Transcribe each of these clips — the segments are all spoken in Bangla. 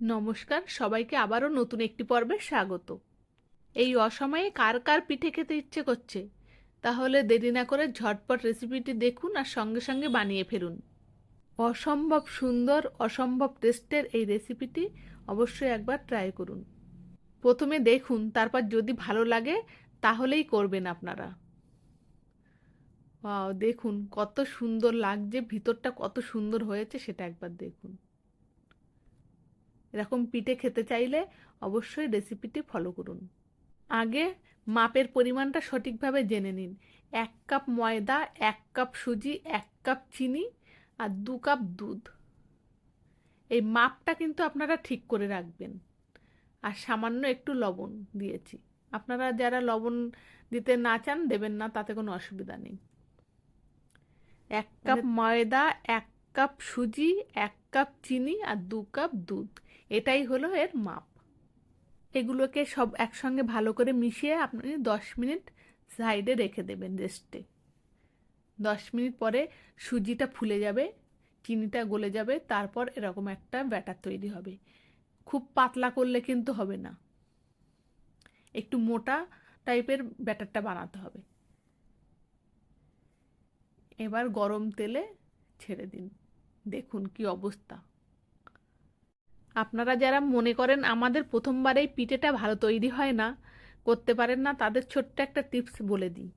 নমস্কার, সবাইকে আবারও নতুন একটি পর্বে স্বাগত। এই অসময়ে কার কার পিঠে খেতে ইচ্ছে করছে? তাহলে দেরি না করে ঝটপট রেসিপিটি দেখুন আর সঙ্গে সঙ্গে বানিয়ে ফেলুন। অসম্ভব সুন্দর, অসম্ভব টেস্টের এই রেসিপিটি অবশ্যই একবার ট্রাই করুন। প্রথমে দেখুন, তারপর যদি ভালো লাগে, তাহলেই করবেন আপনারা। দেখুন কত সুন্দর লাগছে, ভিতরটা কত সুন্দর হয়েছে, সেটা একবার দেখুন। এরকম পিঠে খেতে চাইলে অবশ্যই রেসিপিটি ফলো করুন। আগে মাপের পরিমাণটা সঠিকভাবে জেনে নিন। এক কাপ ময়দা এক কাপ সুজি এক কাপ চিনি আর দু কাপ দুধ। এই মাপটা কিন্তু আপনারা ঠিক করে রাখবেন। আর সামান্য একটু লবণ দিয়েছি। আপনারা যারা লবণ দিতে না চান দেবেন না তাতে কোনো অসুবিধা নেই। এক কাপ ময়দা এক কাপ সুজি এক কাপ চিনি আর দু কাপ দুধ। এটাই হলো এর মাপ। এগুলোকে সব একসঙ্গে ভালো করে মিশিয়ে আপনি দশ মিনিট সাইডে রেখে দেবেন রেস্টে। দশ মিনিট পরে সুজিটা ফুলে যাবে, চিনিটা গলে যাবে, তারপর এরকম একটা ব্যাটার তৈরি হবে। খুব পাতলা করলে কিন্তু হবে না। একটু মোটা টাইপের ব্যাটারটা বানাতে হবে। এবার গরম তেলে ছেড়ে দিন। দেখুন কি অবস্থা। আপনারা যারা মনে করেন আমাদের প্রথমবার এই পিঠেটা ভালো তৈরি হয় না, করতে পারেন না, তাদের ছোট্ট একটা টিপস বলে দিই।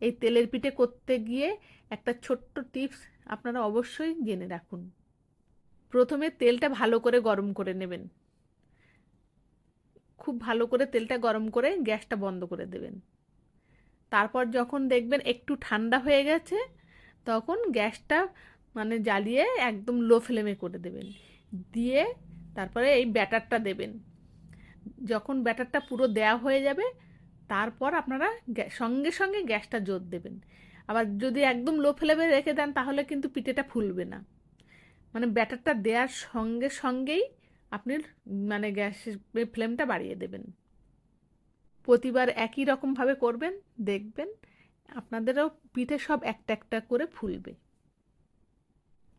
এই তেলের পিঠে করতে গিয়ে একটা ছোট্ট টিপস আপনারা অবশ্যই জেনে রাখুন। প্রথমে তেলটা ভালো করে গরম করে নেবেন। খুব ভালো করে তেলটা গরম করে গ্যাসটা বন্ধ করে দেবেন। তারপর যখন দেখবেন একটু ঠান্ডা হয়ে গেছে, তখন গ্যাসটা মানে জ্বালিয়ে একদম লো ফ্লেমে করে দেবেন। দিয়ে তারপরে এই ব্যাটারটা দেবেন। যখন ব্যাটারটা পুরো দেয়া হয়ে যাবে, তারপর আপনারা সঙ্গে সঙ্গে গ্যাসটা জোর দেবেন। আবার যদি একদম লো ফ্লেমে রেখে দেন, তাহলে কিন্তু পিঠেটা ফুলবে না। মানে ব্যাটারটা দেওয়ার সঙ্গে সঙ্গেই আপনি মানে গ্যাসের ফ্লেমটা বাড়িয়ে দেবেন। প্রতিবার একই রকমভাবে করবেন, দেখবেন, আপনাদেরও পিঠে সব একটা একটা করে ফুলবে।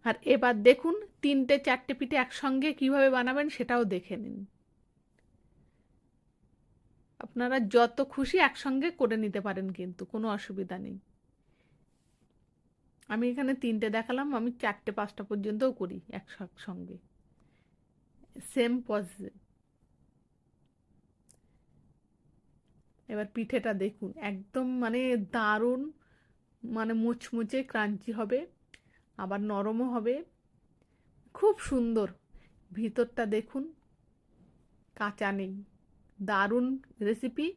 আর এবার দেখুন তিনটে চারটে পিঠে একসঙ্গে কীভাবে বানাবেন সেটাও দেখে নিন। আপনারা যত খুশি একসঙ্গে করে নিতে পারেন কিন্তু, কোনো অসুবিধা নেই। আমি এখানে তিনটে দেখালাম, আমি চারটে পাঁচটা পর্যন্তও করি একসঙ্গে। সেম প্রসেসে এবার পিঠেটা দেখুন, একদম মানে দারুণ মানে মুচমুচে, ক্রাঞ্চি হবে। আবার নরমও হবে। খুব সুন্দর। ভিতরটা দেখুন। কাঁচা নেই দারুণ রেসিপি